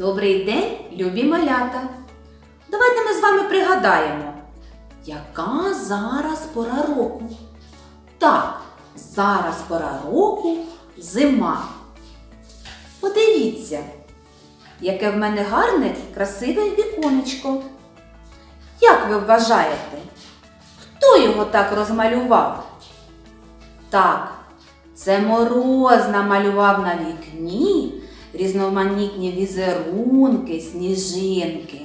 Добрий день, любі малята! Давайте ми з вами пригадаємо, яка зараз пора року. Так, зараз пора року зима. Подивіться, яке в мене гарне, красиве віконечко. Як ви вважаєте, хто його так розмалював? Так, це мороз намалював на вікні різноманітні візерунки, сніжинки.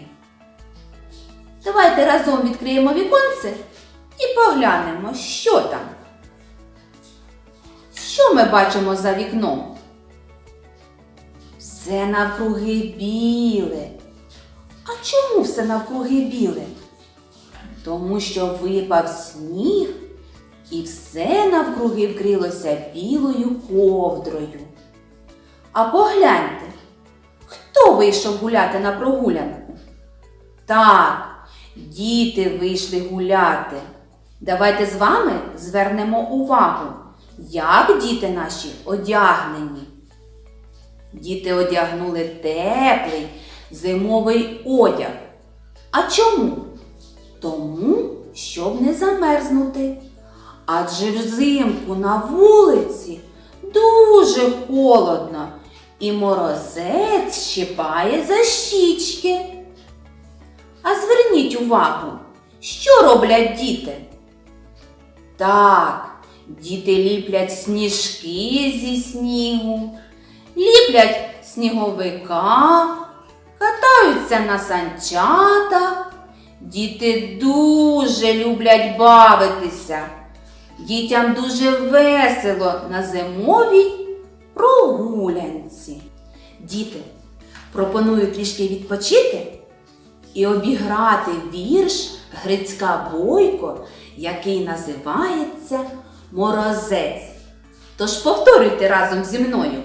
Давайте разом відкриємо віконце і поглянемо, що там. Що ми бачимо за вікном? Все навкруги біле. А чому все навкруги біле? Тому що випав сніг і все навкруги вкрилося білою ковдрою. А погляньте, хто вийшов гуляти на прогулянку? Так, діти вийшли гуляти. Давайте з вами звернемо увагу, як діти наші одягнені. Діти одягнули теплий зимовий одяг. А чому? Тому, щоб не замерзнути. Адже взимку на вулиці дуже холодно, і морозець щипає за щічки. А зверніть увагу, що роблять діти? Так, діти ліплять сніжки зі снігу, ліплять сніговика, катаються на санчатах. Діти дуже люблять бавитися. Дітям дуже весело на зимовій прогулянці. Діти, пропоную трішки відпочити і обіграти вірш Грицька Бойко, який називається Морозець. Тож повторюйте разом зі мною.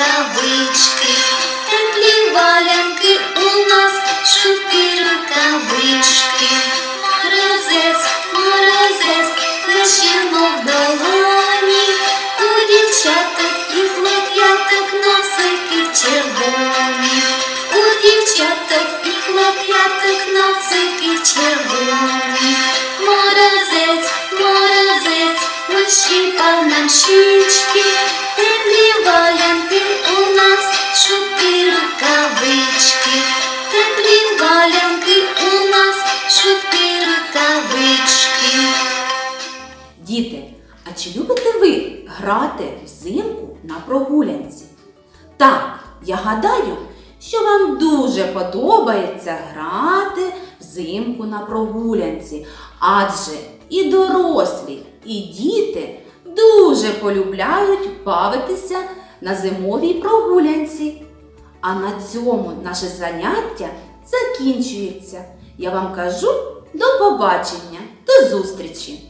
Рукавички, теплі валянки у нас, шубки рукавички. Морозець, морозець, лишимо в долоні, у дівчаток і хлоп'яток носики червоні, у дівчаток і хлоп'яток носики червоні. Морозець, морозець, ощипав нам щічки, рукавички, теплі валянки у нас, шубки рукавички. Діти, а чи любите ви грати взимку на прогулянці? Так, я гадаю, що вам дуже подобається грати взимку на прогулянці, адже і дорослі, і діти дуже полюбляють бавитися на зимовій прогулянці. А на цьому наше заняття закінчується. Я вам кажу до побачення, до зустрічі!